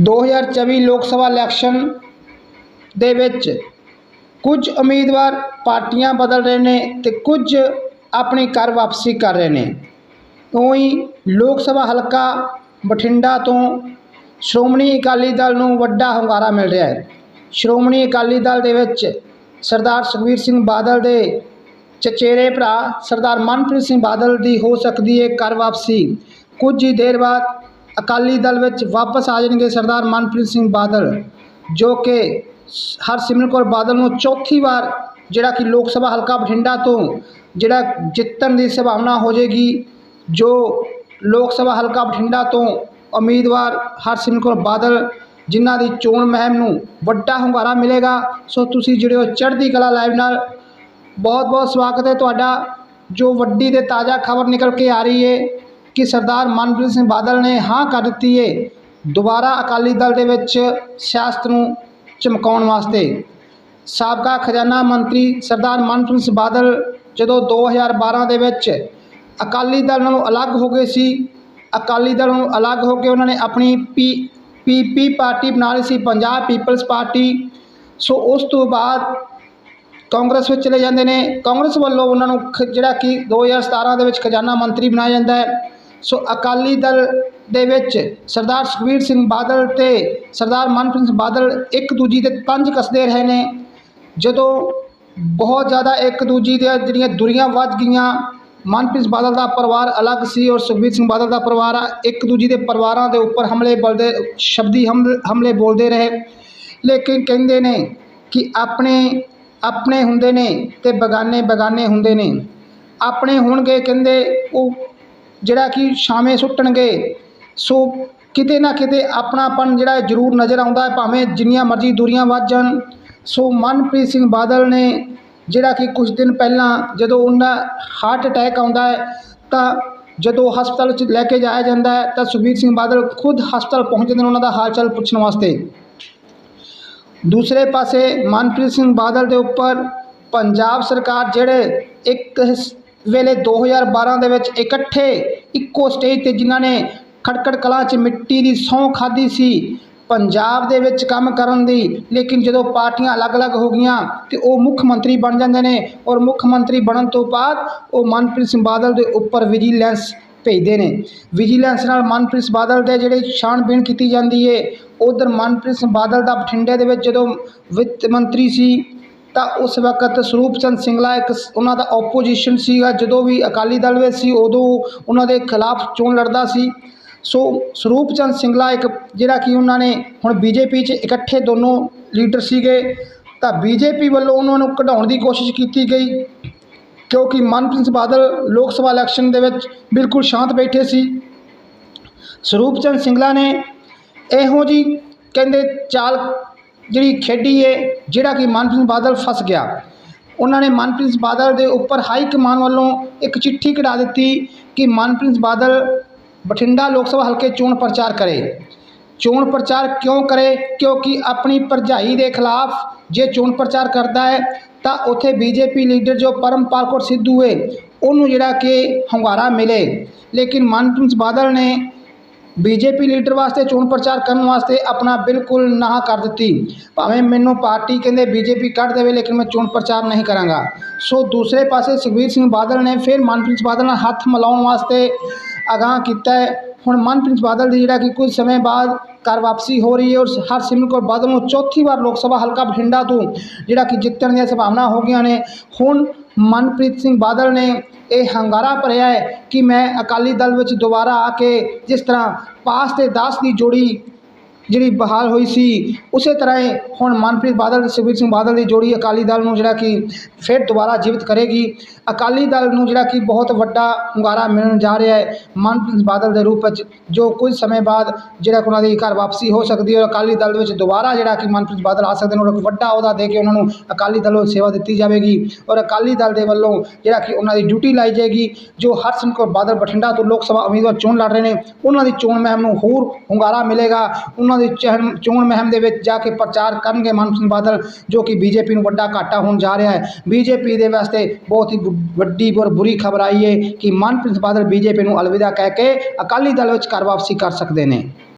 2024 ਲੋਕ ਸਭਾ ਇਲੈਕਸ਼ਨ ਦੇ ਵਿੱਚ ਕੁਝ ਉਮੀਦਵਾਰ ਪਾਰਟੀਆਂ ਬਦਲ ਰਹੇ ਨੇ ਤੇ ਕੁਝ ਆਪਣੀ ਘਰ ਵਾਪਸੀ ਕਰ ਰਹੇ ਨੇ। ਉਹੀ ਲੋਕ ਸਭਾ ਹਲਕਾ ਬਠਿੰਡਾ ਤੋਂ ਸ਼੍ਰੋਮਣੀ ਅਕਾਲੀ ਦਲ ਨੂੰ ਵੱਡਾ ਹੁੰਗਾਰਾ ਮਿਲ ਰਿਹਾ ਹੈ। ਸ਼੍ਰੋਮਣੀ ਅਕਾਲੀ ਦਲ ਦੇ ਵਿੱਚ ਸਰਦਾਰ ਸੁਖਬੀਰ ਸਿੰਘ ਬਾਦਲ ਦੇ ਚਚੇਰੇ ਭਰਾ ਸਰਦਾਰ ਮਨਪ੍ਰੀਤ ਸਿੰਘ ਬਾਦਲ ਦੀ ਹੋ ਸਕਦੀ ਹੈ ਕਰ ਵਾਪਸੀ। ਕੁਝ ਹੀ ਦੇਰ ਬਾਅਦ ਅਕਾਲੀ ਦਲ ਵਿੱਚ ਵਾਪਸ ਆ ਜਾਣਗੇ ਸਰਦਾਰ ਮਨਪ੍ਰੀਤ ਸਿੰਘ ਬਾਦਲ, ਜੋ ਕਿ ਸ- ਹਰਸਿਮਰਤ ਕੌਰ ਬਾਦਲ ਨੂੰ ਚੌਥੀ ਵਾਰ ਜਿਹੜਾ ਕਿ ਲੋਕ ਸਭਾ ਹਲਕਾ ਬਠਿੰਡਾ ਤੋਂ ਜਿਹੜਾ ਜਿੱਤਣ ਦੀ ਸੰਭਾਵਨਾ ਹੋ ਜਾਏਗੀ, ਜੋ ਲੋਕ ਸਭਾ ਹਲਕਾ ਬਠਿੰਡਾ ਤੋਂ ਉਮੀਦਵਾਰ ਹਰਸਿਮਰਤ ਕੌਰ ਬਾਦਲ, ਜਿਨ੍ਹਾਂ ਦੀ ਚੋਣ ਮੁਹਿੰਮ ਨੂੰ ਵੱਡਾ ਹੁੰਗਾਰਾ ਮਿਲੇਗਾ। ਸੋ ਤੁਸੀਂ ਜਿਹੜੇ ਹੋ ਚੜ੍ਹਦੀ ਕਲਾ ਲਾਈਵ ਨਾਲ। ਬਹੁਤ ਬਹੁਤ ਸਵਾਗਤ ਹੈ ਤੁਹਾਡਾ, ਜੋ ਵੱਡੀ ਤੇ ਤਾਜ਼ਾ ਖਬਰ ਨਿਕਲ ਕੇ ਆ ਰਹੀ ਹੈ ਕਿ ਸਰਦਾਰ ਮਨਪ੍ਰੀਤ ਸਿੰਘ ਬਾਦਲ ਨੇ ਹਾਂ ਕਰ ਦਿੱਤੀ ਹੈ ਦੁਬਾਰਾ ਅਕਾਲੀ ਦਲ ਦੇ ਵਿੱਚ ਸਿਆਸਤ ਨੂੰ ਚਮਕਾਉਣ ਵਾਸਤੇ ਸਾਬਕਾ ਖਜ਼ਾਨਾ ਮੰਤਰੀ ਸਰਦਾਰ ਮਨਪ੍ਰੀਤ ਸਿੰਘ ਬਾਦਲ ਜਦੋਂ 2012 ਦੇ ਵਿੱਚ ਅਕਾਲੀ ਦਲ ਨਾਲੋਂ ਅਲੱਗ ਹੋ ਗਏ ਸੀ, ਅਕਾਲੀ ਦਲ ਨੂੰ ਅਲੱਗ ਹੋ ਕੇ ਉਹਨਾਂ ਨੇ ਆਪਣੀ ਪੀ ਪੀਪੀ ਪਾਰਟੀ ਬਣਾ ਲਈ ਸੀ, ਪੰਜਾਬ ਪੀਪਲਸ ਪਾਰਟੀ। ਸੋ ਉਸ ਤੋਂ ਬਾਅਦ ਕਾਂਗਰਸ ਵਿੱਚ ਚਲੇ ਜਾਂਦੇ ਨੇ। ਕਾਂਗਰਸ ਵੱਲੋਂ ਉਹਨਾਂ ਨੂੰ ਖ- ਜਿਹੜਾ ਕਿ 2017 ਦੇ ਵਿੱਚ ਖਜ਼ਾਨਾ ਮੰਤਰੀ ਬਣਾਇਆ ਜਾਂਦਾ ਹੈ। ਸੋ ਅਕਾਲੀ ਦਲ ਦੇ ਵਿੱਚ ਸਰਦਾਰ ਸੁਖਬੀਰ ਸਿੰਘ ਬਾਦਲ ਤੇ ਸਰਦਾਰ ਮਨਪ੍ਰੀਤ ਸਿੰਘ ਬਾਦਲ ਇੱਕ ਦੂਜੀ ਦੇ ਤੰਜ ਕੱਸਦੇ ਰਹੇ ਨੇ। ਜਦੋਂ ਬਹੁਤ ਜ਼ਿਆਦਾ ਇੱਕ ਦੂਜੀ ਦੀਆਂ ਜਿਹੜੀਆਂ ਦੁਰੀਆਂ ਵੱਧ ਗਈਆਂ, ਮਨਪ੍ਰੀਤ ਬਾਦਲ ਦਾ ਪਰਿਵਾਰ ਅਲੱਗ ਸੀ ਔਰ ਸੁਖਬੀਰ ਸਿੰਘ ਬਾਦਲ ਦਾ ਪਰਿਵਾਰ ਆ, ਇੱਕ ਦੂਜੀ ਦੇ ਪਰਿਵਾਰਾਂ ਦੇ ਉੱਪਰ ਹਮਲੇ ਬਲਦੇ, ਸ਼ਬਦੀ ਹਮਲੇ ਹਮਲੇ ਬੋਲਦੇ ਰਹੇ। ਲੇਕਿਨ ਕਹਿੰਦੇ ਨੇ ਕਿ ਆਪਣੇ ਆਪਣੇ ਹੁੰਦੇ ਨੇ ਤੇ ਬਗਾਨੇ ਬਗਾਨੇ ਹੁੰਦੇ ਨੇ। ਆਪਣੇ ਹੋਣਗੇ ਕਹਿੰਦੇ, ਉਹ ਜਿਹੜਾ ਕਿ ਛਾਵੇਂ ਸੁੱਟਣਗੇ, ਸੋ ਕਿਤੇ ਨਾ ਕਿਤੇ ਆਪਣਾਪਨ ਜਿਹੜਾ ਜ਼ਰੂਰ ਨਜ਼ਰ ਆਉਂਦਾ ਹੈ, ਭਾਵੇਂ ਜਿੰਨੀਆਂ ਮਰਜ਼ੀ ਦੂਰੀਆਂ ਵੱਧ ਜਾਣ। ਸੋ ਮਨਪ੍ਰੀਤ ਸਿੰਘ ਬਾਦਲ ਨੇ ਜਿਹੜਾ ਕਿ ਕੁਝ ਦਿਨ ਪਹਿਲਾਂ ਜਦੋਂ ਉਹਨਾਂ ਹਾਰਟ ਅਟੈਕ ਆਉਂਦਾ ਹੈ, ਤਾਂ ਜਦੋਂ ਹਸਪਤਾਲ 'ਚ ਲੈ ਕੇ ਜਾਇਆ ਜਾਂਦਾ ਹੈ, ਤਾਂ ਸੁਖਬੀਰ ਸਿੰਘ ਬਾਦਲ ਖੁਦ ਹਸਪਤਾਲ ਪਹੁੰਚਦੇ ਨੇ ਉਹਨਾਂ ਦਾ ਹਾਲ ਚਾਲ ਪੁੱਛਣ ਵਾਸਤੇ। ਦੂਸਰੇ ਪਾਸੇ ਮਨਪ੍ਰੀਤ ਸਿੰਘ ਬਾਦਲ ਦੇ ਉੱਪਰ ਪੰਜਾਬ ਸਰਕਾਰ ਜਿਹੜੇ ਇੱਕ ਵੇਲੇ 2012 ਦੇ ਵਿੱਚ ਇਕੱਠੇ ਇੱਕੋ ਸਟੇਜ ਤੇ ਜਿਨ੍ਹਾਂ ਨੇ ਖੜਕੜ ਕਲਾਂ 'ਚ ਮਿੱਟੀ ਦੀ ਸਹੁੰ ਖਾਧੀ ਸੀ। ਪੰਜਾਬ ਦੇ ਵਿੱਚ ਕੰਮ ਕਰਨ ਦੀ, ਲੇਕਿਨ ਜਦੋਂ ਪਾਰਟੀਆਂ ਅਲੱਗ-ਅਲੱਗ ਹੋ ਗਈਆਂ ਤੇ ਉਹ ਮੁੱਖ ਮੰਤਰੀ ਬਣ ਜਾਂਦੇ ਨੇ ਔਰ ਮੁੱਖ ਮੰਤਰੀ ਬਣਨ ਤੋਂ ਬਾਅਦ ਉਹ ਮਨਪ੍ਰੀਤ ਸਿੰਘ ਬਾਦਲ ਦੇ ਉੱਪਰ ਵਿਜੀਲੈਂਸ ਭੇਜਦੇ ਨੇ। ਵਿਜੀਲੈਂਸ ਨਾਲ ਮਨਪ੍ਰੀਤ ਸਿੰਘ ਬਾਦਲ ਦੇ ਜਿਹੜੇ ਛਾਣਬੀਣ ਕੀਤੀ ਜਾਂਦੀ ਏ, ਉਧਰ ਮਨਪ੍ਰੀਤ ਸਿੰਘ ਬਾਦਲ ਦਾ ਬਠਿੰਡੇ ਦੇ ਵਿੱਚ ਜਦੋਂ ਵਿੱਤ ਮੰਤਰੀ ਸੀ ਤਾਂ ਉਸ ਵਕਤ ਸਰੂਪ ਚੰਦ ਸਿੰਗਲਾ ਇੱਕ ਉਹਨਾਂ ਦਾ ਆਪੋਜੀਸ਼ਨ ਸੀਗਾ। ਜਦੋਂ ਵੀ ਅਕਾਲੀ ਦਲ ਵਿੱਚ ਸੀ, ਉਦੋਂ ਉਹਨਾਂ ਦੇ ਖਿਲਾਫ ਚੋਣ ਲੜਦਾ ਸੀ। ਸੋ ਸਰੂਪ ਚੰਦ ਸਿੰਗਲਾ ਇੱਕ, ਜਿਹੜਾ ਕਿ ਉਹਨਾਂ ਨੇ ਹੁਣ ਬੀਜੇਪੀ 'ਚ ਇਕੱਠੇ ਦੋਨੋਂ ਲੀਡਰ ਸੀਗੇ, ਤਾਂ ਬੀਜੇਪੀ ਵੱਲੋਂ ਉਹਨਾਂ ਨੂੰ ਕਢਾਉਣ ਦੀ ਕੋਸ਼ਿਸ਼ ਕੀਤੀ ਗਈ। ਕਿਉਂਕਿ ਮਨਪ੍ਰੀਤ ਬਾਦਲ ਲੋਕ ਸਭਾ ਇਲੈਕਸ਼ਨ ਦੇ ਵਿੱਚ ਬਿਲਕੁਲ ਸ਼ਾਂਤ ਬੈਠੇ ਸੀ। ਸਰੂਪ ਚੰਦ ਸਿੰਗਲਾ ਨੇ ਇਹੋ ਜੀ ਕਹਿੰਦੇ ਚਾਲ ਜਿਹੜੀ ਖੇਡੀ ਹੈ ਜਿਹੜਾ ਕਿ ਮਨਪ੍ਰੀਤ ਬਾਦਲ ਫਸ ਗਿਆ। ਉਹਨਾਂ ਨੇ ਮਨਪ੍ਰੀਤ ਬਾਦਲ ਦੇ ਉੱਪਰ ਹਾਈ ਕਮਾਨ ਵੱਲੋਂ ਇੱਕ ਚਿੱਠੀ ਕਢਾ ਦਿੱਤੀ ਕਿ ਮਨਪ੍ਰੀਤ ਬਾਦਲ ਬਠਿੰਡਾ ਲੋਕ ਸਭਾ ਹਲਕੇ ਚੋਣ ਪ੍ਰਚਾਰ ਕਰੇ। ਚੋਣ ਪ੍ਰਚਾਰ ਕਿਉਂ ਕਰੇ? ਕਿਉਂਕਿ ਆਪਣੀ ਭਰਜਾਈ ਦੇ ਖਿਲਾਫ ਜੇ ਚੋਣ ਪ੍ਰਚਾਰ ਕਰਦਾ ਹੈ, ਤਾਂ ਉੱਥੇ ਬੀਜੇਪੀ ਲੀਡਰ ਜੋ ਪਰਮਪਾਲ ਕੌਰ ਸਿੱਧੂ ਹੈ ਉਹਨੂੰ ਜਿਹੜਾ ਕਿ ਹੁੰਗਾਰਾ ਮਿਲੇ। ਲੇਕਿਨ ਮਨਪ੍ਰੀਤ ਬਾਦਲ ਨੇ ਬੀਜੇਪੀ ਲੀਡਰ ਵਾਸਤੇ ਚੋਣ ਪ੍ਰਚਾਰ ਕਰਨ ਵਾਸਤੇ ਆਪਣਾ ਬਿਲਕੁਲ ਨਾ ਕਰ ਦਿੱਤੀ। ਭਾਵੇਂ ਮੈਨੂੰ ਪਾਰਟੀ ਕਹਿੰਦੇ ਬੀਜੇਪੀ ਕੱਢ ਦੇਵੇ, ਲੇਕਿਨ ਮੈਂ ਚੋਣ ਪ੍ਰਚਾਰ ਨਹੀਂ ਕਰਾਂਗਾ। ਸੋ ਦੂਸਰੇ ਪਾਸੇ ਸੁਖਬੀਰ ਸਿੰਘ ਬਾਦਲ ਨੇ ਫਿਰ ਮਨਪ੍ਰੀਤ ਬਾਦਲ ਨਾਲ ਹੱਥ ਮਿਲਾਉਣ ਵਾਸਤੇ ਅਗਾਹ ਕੀਤਾ ਹੁਣ ਮਨਪ੍ਰੀਤ ਬਾਦਲ ਦੀ ਜਿਹੜਾ ਕਿ ਕੁਝ ਸਮੇਂ ਬਾਅਦ ਘਰ ਵਾਪਸੀ ਹੋ ਰਹੀ ਹੈ ਔਰ ਹਰਸਿਮਰਤ ਕੌਰ ਬਾਦਲ ਨੂੰ ਚੌਥੀ ਵਾਰ ਲੋਕ ਸਭਾ ਹਲਕਾ ਬਠਿੰਡਾ ਤੋਂ ਜਿਹੜਾ ਕਿ ਜਿੱਤਣ ਦੀਆਂ ਸੰਭਾਵਨਾ ਹੋ ਗਈਆਂ ਨੇ। ਹੁਣ ਮਨਪ੍ਰੀਤ ਸਿੰਘ ਬਾਦਲ ਨੇ ਇਹ ਹੰਗਾਰਾ ਭਰਿਆ ਹੈ ਕਿ ਮੈਂ ਅਕਾਲੀ ਦਲ ਵਿੱਚ ਦੁਬਾਰਾ ਆ ਕੇ ਜਿਸ ਤਰ੍ਹਾਂ ਪਾਸ ਤੇ ਦਾਸ ਦੀ ਜੋੜੀ ਜਿਹੜੀ ਬਹਾਲ ਹੋਈ ਸੀ, ਉਸੇ ਤਰ੍ਹਾਂ ਹੀ ਹੁਣ ਮਨਪ੍ਰੀਤ ਬਾਦਲ, ਸੁਖਬੀਰ ਸਿੰਘ ਬਾਦਲ ਦੀ ਜੋੜੀ ਅਕਾਲੀ ਦਲ ਨੂੰ ਜਿਹੜਾ ਕਿ ਫਿਰ ਦੁਬਾਰਾ ਜੀਵਿਤ ਕਰੇਗੀ। ਅਕਾਲੀ ਦਲ ਨੂੰ ਜਿਹੜਾ ਕਿ ਬਹੁਤ ਵੱਡਾ ਹੁੰਗਾਰਾ ਮਿਲਣ ਜਾ ਰਿਹਾ ਹੈ ਮਨਪ੍ਰੀਤ ਬਾਦਲ ਦੇ ਰੂਪ ਵਿੱਚ, ਜੋ ਕੁਝ ਸਮੇਂ ਬਾਅਦ ਜਿਹੜਾ ਕਿ ਉਹਨਾਂ ਦੀ ਘਰ ਵਾਪਸੀ ਹੋ ਸਕਦੀ ਹੈ ਅਕਾਲੀ ਦਲ ਦੇ ਵਿੱਚ ਦੁਬਾਰਾ ਜਿਹੜਾ ਕਿ ਮਨਪ੍ਰੀਤ ਬਾਦਲ ਆ ਸਕਦੇ ਨੇ, ਉਹਨਾਂ ਇੱਕ ਵੱਡਾ ਅਹੁਦਾ ਦੇ ਕੇ ਉਹਨਾਂ ਨੂੰ ਅਕਾਲੀ ਦਲ ਵੱਲੋਂ ਸੇਵਾ ਦਿੱਤੀ ਜਾਵੇਗੀ। ਔਰ ਅਕਾਲੀ ਦਲ ਦੇ ਵੱਲੋਂ ਜਿਹੜਾ ਕਿ ਉਹਨਾਂ ਦੀ ਡਿਊਟੀ ਲਾਈ ਜਾਏਗੀ, ਜੋ ਹਰਸਿਮਰਤ ਕੌਰ ਬਾਦਲ ਬਠਿੰਡਾ ਤੋਂ ਲੋਕ ਸਭਾ ਉਮੀਦਵਾਰ ਚੋਣ ਲੜ ਰਹੇ ਨੇ, ਉਹਨਾਂ ਦੀ ਚੋਣ ਮਹਿਮ ਨੂੰ ਹੋਰ ਹੁੰਗਾਰਾ ਮਿਲੇਗਾ। ਉਹਨਾਂ ਦੀ ਚਹਿਣ- ਚੋਣ ਮੁਹਿੰਮ ਦੇ ਵਿੱਚ ਜਾ ਕੇ ਪ੍ਰਚਾਰ ਕਰਨਗੇ ਮਨਪ੍ਰੀਤ ਸਿੰਘ ਬਾਦਲ, ਜੋ ਕਿ ਬੀਜੇਪੀ ਨੂੰ ਵੱਡਾ ਘਾਟਾ ਹੋਣ ਜਾ ਰਿਹਾ ਹੈ। ਬੀਜੇਪੀ ਦੇ ਵਾਸਤੇ ਬਹੁਤ ਹੀ ਵ- ਵੱਡੀ ਔਰ ਬੁਰੀ ਖਬਰ ਆਈ ਹੈ ਕਿ ਮਨਪ੍ਰੀਤ ਬਾਦਲ ਬੀਜੇਪੀ ਨੂੰ ਅਲਵਿਦਾ ਕਹਿ ਕੇ ਅਕਾਲੀ ਦਲ ਵਿੱਚ ਘਰ ਵਾਪਸੀ ਕਰ ਸਕਦੇ ਨੇ।